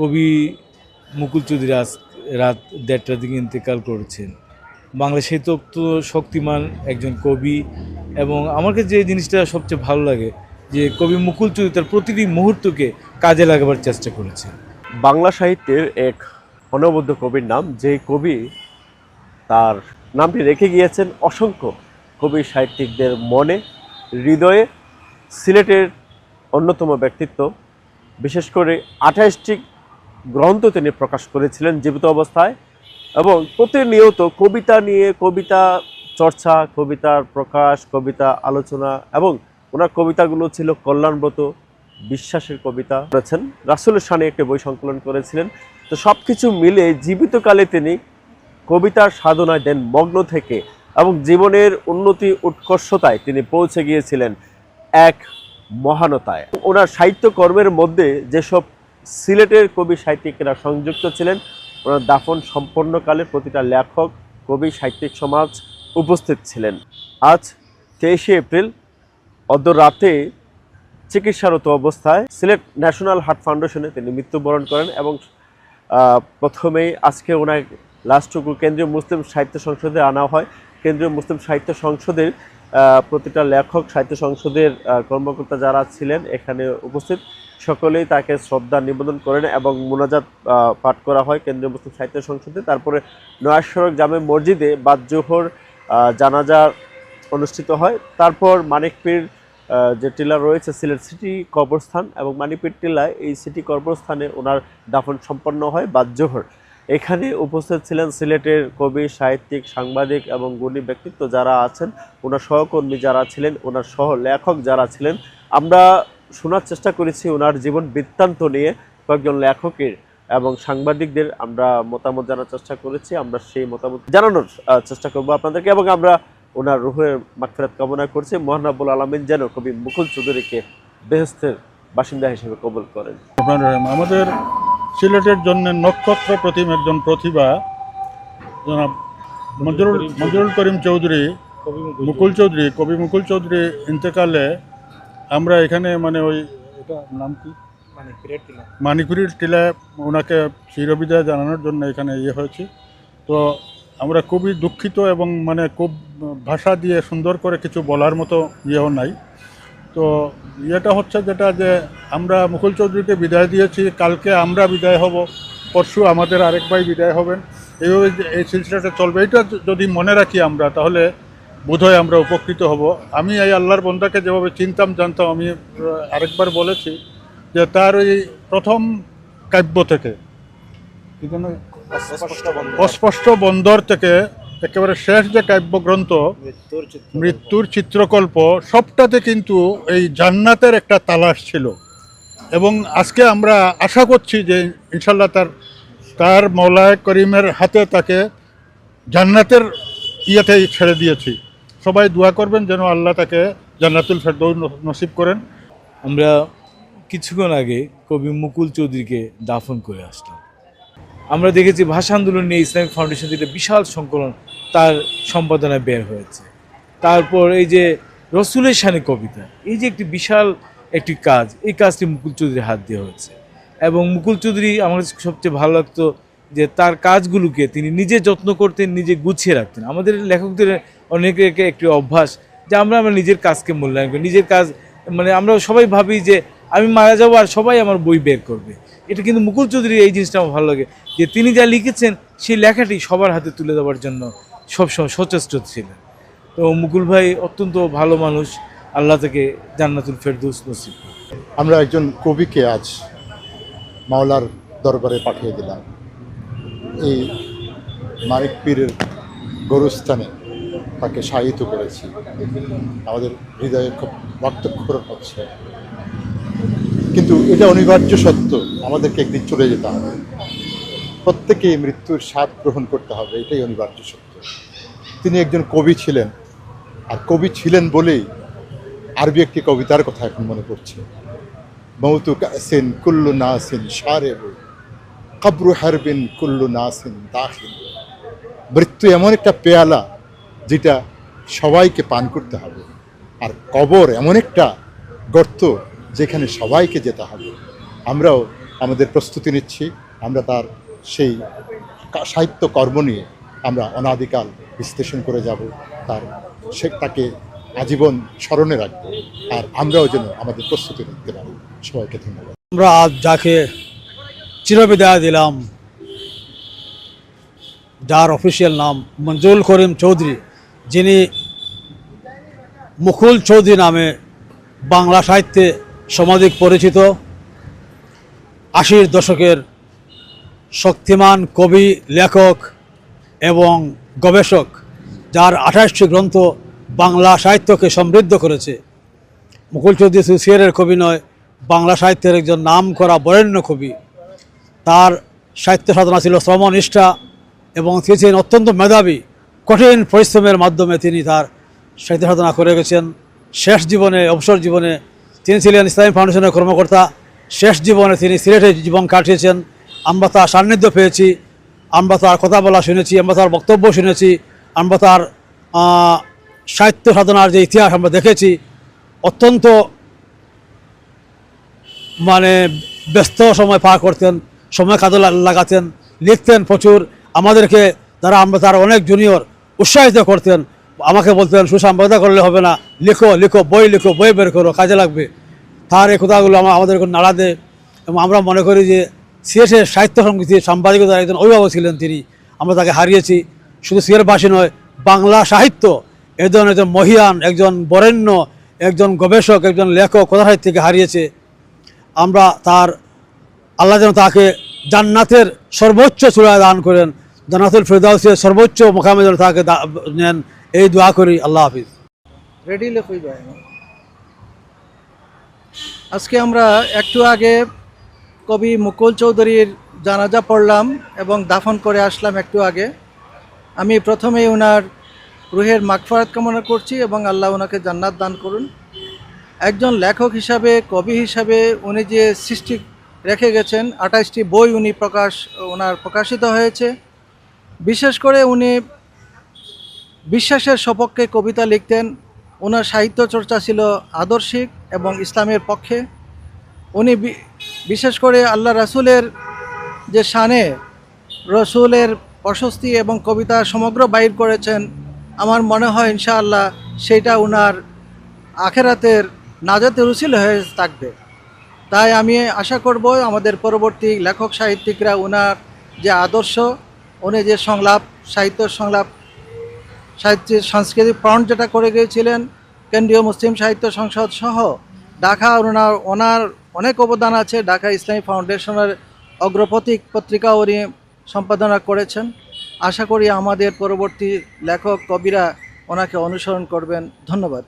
কবি মুকুল চৌধুরী আজ রাত দেড়টার দিকে ইন্তেকাল করেছেন। বাংলা সাহিত্য শক্তিমান একজন কবি এবং আমার কাছে যে জিনিসটা সবচেয়ে ভালো লাগে যে কবি মুকুল চৌধুরী তার প্রতিটি মুহূর্তকে কাজে লাগাবার চেষ্টা করেছেন। বাংলা সাহিত্যের এক অনবদ্য কবির নাম যে কবি তার নামটি রেখে গিয়েছেন অসংখ্য কবি সাহিত্যিকদের মনে, হৃদয়ে, সিলেটের অন্যতম ব্যক্তিত্ব, বিশেষ করে আঠাশটি গ্রন্থ তিনি প্রকাশ করেছিলেন জীবিত অবস্থায় এবং প্রতিনিয়ত কবিতা নিয়ে কবিতা চর্চা, কবিতার প্রকাশ, কবিতা আলোচনা এবং ওনার কবিতাগুলো ছিল কল্যাণব্রত, বিশ্বাসের কবিতা করেছেন রাসুলের সানে একটি বই সংকলন করেছিলেন। তো সব কিছু মিলে জীবিতকালে তিনি কবিতার সাধনায় দেন মগ্ন থেকে এবং জীবনের উন্নতি উৎকর্ষতায় তিনি পৌঁছে গিয়েছিলেন এক মহানতায়। ওনার সাহিত্যকর্মের মধ্যে যেসব সিলেটের কবি সাহিত্যিকেরা সংযুক্ত ছিলেন। ওনার দাফন সম্পন্নকালে প্রতিটা লেখক কবি সাহিত্যিক সমাজ উপস্থিত ছিলেন। আজ তেইশে এপ্রিল অর্ধ রাতে চিকিৎসারত অবস্থায় সিলেট ন্যাশনাল হার্ট ফাউন্ডেশনে তিনি মৃত্যুবরণ করেন এবং প্রথমেই আজকে ওনার লাস্টটুকু কেন্দ্রীয় মুসলিম সাহিত্য সংসদে আনা হয়। কেন্দ্রীয় মুসলিম সাহিত্য সংসদের প্রতিটা লেখক সাহিত্য সংসদের কর্মকর্তা যারা ছিলেন এখানে উপস্থিত। সকলেই তাকে শ্রদ্ধা নিবেদন করেন এবং মোনাজাত পাঠ করা হয় কেন্দ্রীয় মুসলিম সাহিত্য সংসদে। তারপরে নয়াসড়ক জামে মসজিদে বাদ জোহর জানাজা অনুষ্ঠিত হয়। তারপর মানিকপীর যে টিলা রয়েছে, সিলেট সিটি কবরস্থান এবং মানিকপীর টিলায় এই সিটি কবরস্থানে ওনার দাফন সম্পন্ন হয় বাদজোহর। এখানে উপস্থিত ছিলেন সিলেটের কবি, সাহিত্যিক, সাংবাদিক এবং গুণী ব্যক্তিত্ব যারা আছেন, ওনার সহকর্মী যারা ছিলেন, ওনার সহ লেখক যারা ছিলেন। আমরা শোনার চেষ্টা করেছি ওনার জীবন বৃত্তান্ত নিয়ে কয়েকজন লেখকের এবং সাংবাদিকদের আমরা মতামত জানার চেষ্টা করেছি আমরা সেই মতামত জানানোর চেষ্টা করব আপনাদেরকে এবং আমরা ওনার রুহের মাগফিরাত কামনা করছি। মহানাবুল আলমিন যেন কবি মুকুল চৌধুরীকে বেহেস্তের বাসিন্দা হিসেবে কবুল করেন। আমাদের সিলেটের জন্য নক্ষত্র প্রতিম একজন প্রতিভা জনাব মঞ্জুরুল মঞ্জুরুল করিম চৌধুরী মুকুল চৌধুরী কবি মুকুল চৌধুরী ইন্তেকালে আমরা এখানে মানে ওই এটা নাম কি? মানে মানিকুরির টিলায় ওনাকে চিরবিদায় জানানোর জন্য এখানে ইয়ে হয়েছে। তো আমরা খুবই দুঃখিত এবং মানে খুব ভাষা দিয়ে সুন্দর করে কিছু বলার মতো ইয়েও নাই। তো ইয়েটা হচ্ছে যেটা যে আমরা মুকুল চৌধুরীকে বিদায় দিয়েছি কালকে আমরা বিদায় হব পরশু আমাদের আরেক ভাই বিদায় হবেন। এইভাবে যে এই সিলসিলাটা চলবে। এটা যদি মনে রাখি আমরা তাহলে বোধহয় আমরা উপকৃত হব। আমি এই আল্লাহর বন্দাকে যেভাবে চিনতাম জানতাম আমি আরেকবার বলেছি যে তার ওই প্রথম কাব্য থেকে অস্পষ্ট বন্দর। থেকে একেবারে শেষ যে কাব্যগ্রন্থ মৃত্যুর মৃত্যুর চিত্রকল্প সবটাতে কিন্তু এই জান্নাতের একটা তালাশ ছিল। এবং আজকে আমরা আশা করছি যে ইনশাল্লাহ তার তার মৌলায় করিমের হাতে তাকে জান্নাতের ইয়েতেই ছেড়ে দিয়েছি। সবাই দোয়া করবেন যেন আল্লাহ তাকে জান্নাতুল ফেরদৌস নসিব করেন। আমরা কিছুক্ষণ আগে কবি মুকুল চৌধুরীকে দাফন করে আসলাম। আমরা দেখেছি ভাষা আন্দোলন নিয়ে ইসলামিক ফাউন্ডেশন থেকে বিশাল সংকলন তার সম্পাদনায় বের হয়েছে। তারপর এই যে রসুলের শানে কবিতা, এই যে একটি বিশাল একটি কাজ, এই কাজটি মুকুল চৌধুরীর হাত দিয়ে হয়েছে। এবং মুকুল চৌধুরী আমার সবচেয়ে ভালো লাগতো যে তার কাজগুলোকে তিনি নিজে যত্ন করতেন, নিজে গুছিয়ে রাখতেন। আমাদের লেখকদের অনেকের একটি অভ্যাস যে আমরা আমরা নিজের কাজকে মূল্যায়ন করি, নিজের কাজ মানে আমরা সবাই ভাবি যে আমি মারা যাব আর সবাই আমার বই বের করবে। এটা কিন্তু মুকুল চৌধুরীর এই জিনিসটা আমার ভালো লাগে যে তিনি যা লিখেছেন সেই লেখাটি সবার হাতে তুলে দেওয়ার জন্য সবসময় সচেষ্ট ছিলেন। তো মুকুল ভাই অত্যন্ত ভালো মানুষ, আল্লাহ থেকে জান্নাতুল ফেরদৌস নসিব আমরা একজন কবিকে আজ মাওলার দরবারে পাঠিয়ে দিলাম। এই মানিক পীরের গরুস্থানে তাকে শায়িত করেছি। আমাদের হৃদয়ে খুব রক্তক্ষরণ হচ্ছে। কিন্তু এটা অনিবার্য সত্য, আমাদেরকে একদিন চলে যেতে হবে। প্রত্যেকেই মৃত্যুর স্বাদ গ্রহণ করতে হবে, এটাই অনিবার্য সত্য। তিনি একজন কবি ছিলেন, আর কবি ছিলেন বলেই আরবি একটি কবিতার কথা এখন মনে পড়ছে। মৌতু কাসিন কুল্লু নাসিন সারেবু কবরু হারবিন কুল্লু নাসিন দাখিল। মৃত্যু এমন একটা পেয়ালা যেটা সবাইকে পান করতে হবে। আর কবর এমন একটা গর্ত যেখানে সবাইকে যেতে হবে। আমরাও আমাদের প্রস্তুতি নিচ্ছি। আমরা তার সেই সাহিত্য কর্ম নিয়ে আমরা অনাদিকাল বিশ্লেষণ করে যাব। তার সে তাকে আজীবন স্মরণে রাখব। আর আমরাও যেন আমাদের প্রস্তুতি নিতে পারি। সবাইকে ধন্যবাদ। আমরা আজ যাকে চিরবিদায় দিলাম, যার অফিসিয়াল নাম মঞ্জুল করিম চৌধুরী। যিনি মুকুল চৌধুরী নামে বাংলা সাহিত্যে সমাধিক পরিচিত, আশির দশকের শক্তিমান কবি, লেখক এবং গবেষক, যার আঠাশটি গ্রন্থ বাংলা সাহিত্যকে সমৃদ্ধ করেছে। মুকুল চৌধুরী সুসিয়ারের কবি নয়, বাংলা সাহিত্যের একজন নাম করা বরেণ্য কবি। তার সাহিত্য সাধনা ছিল শ্রমনিষ্ঠা এবং তিনি ছিলেন অত্যন্ত মেধাবী। কঠিন পরিশ্রমের মাধ্যমে তিনি তার সাহিত্য সাধনা করে গেছেন। শেষ জীবনে, অবসর জীবনে তিনি ছিলেন ইসলামী ফাউন্ডেশনের কর্মকর্তা। শেষ জীবনে তিনি সিলেটে জীবন কাটিয়েছেন। আমরা তার সান্নিধ্য পেয়েছি। আমরা তার কথা বলা শুনেছি, আমরা তার বক্তব্য শুনেছি। আমরা তার সাহিত্য সাধনার যে ইতিহাস আমরা দেখেছি, অত্যন্ত মানে ব্যস্ত সময় পার করতেন, সময় কাজে লাগাতেন, লিখতেন প্রচুর। আমাদেরকে, যারা আমরা তার অনেক জুনিয়র উৎসাহিত করতেন, আমাকে বলতেন সুসম্পাদনা করলে হবে না। লিখো লিখো, বই লিখো, বই বের করো, কাজে লাগবে। তার এই কথাগুলো আমার আমাদেরকে নাড়া দেয় এবং আমরা মনে করি যে সিএসের সাহিত্য সংগীতি সাংবাদিকতার একজন অভিভাবক ছিলেন তিনি। আমরা তাকে হারিয়েছি। শুধু সিএরবাসী নয়, বাংলা সাহিত্য একজন একজন মহিয়ান, একজন বরেণ্য, একজন গবেষক, একজন লেখক কথা সাহিত্যকে হারিয়েছে। আমরা তার, আল্লাহ যেন তাকে জান্নাতের সর্বোচ্চ চূড়ায় দান করেন। জান্নাতুল ফেরদাউসের সর্বোচ্চ মোকামে যেন তাকে নেন। এই দোয়া করি, আল্লাহ হাফিজ। রেডি লেখই আজকে আমরা একটু আগে কবি মুকুল চৌধুরীর জানাজা পড়লাম এবং দাফন করে আসলাম একটু আগে। আমি প্রথমেই ওনার রুহের মাগফারাত কামনা করছি এবং আল্লাহ ওনাকে জান্নাত দান করুন। একজন লেখক হিসাবে, কবি হিসাবে উনি যে সৃষ্টি রেখে গেছেন, আঠাশটি বই উনি প্রকাশ ওনার প্রকাশিত হয়েছে। বিশেষ করে উনি বিশ্বাসের সপক্ষে কবিতা লিখতেন। ওনার সাহিত্য চর্চা ছিল আদর্শিক এবং ইসলামের পক্ষে। উনি বিশেষ করে আল্লাহ রাসূলের যে শানে রসুলের প্রশস্তি এবং কবিতা সমগ্র বাইর করেছেন, আমার মনে হয় ইনশাআল্লাহ সেইটা ওনার আখেরাতের নাজাতে রুসিল হয়ে থাকবে। তাই আমি আশা করব আমাদের পরবর্তী লেখক সাহিত্যিকরা ওনার যে আদর্শ উনি যে সংলাপ, সাহিত্য সংলাপ সাহিত্য সাংস্কৃতিক ফ্রন্ট যেটা করে গিয়েছিলেন, কেন্দ্রীয় মুসলিম সাহিত্য সংসদ সহ ঢাকা ওনার ওনার অনেক অবদান আছে। ঢাকা ইসলামী ফাউন্ডেশনের অগ্রপথিক পত্রিকা উনি সম্পাদনা করেছেন। আশা করি আমাদের পরবর্তী লেখক, কবিরা ওনাকে অনুসরণ করবেন। ধন্যবাদ।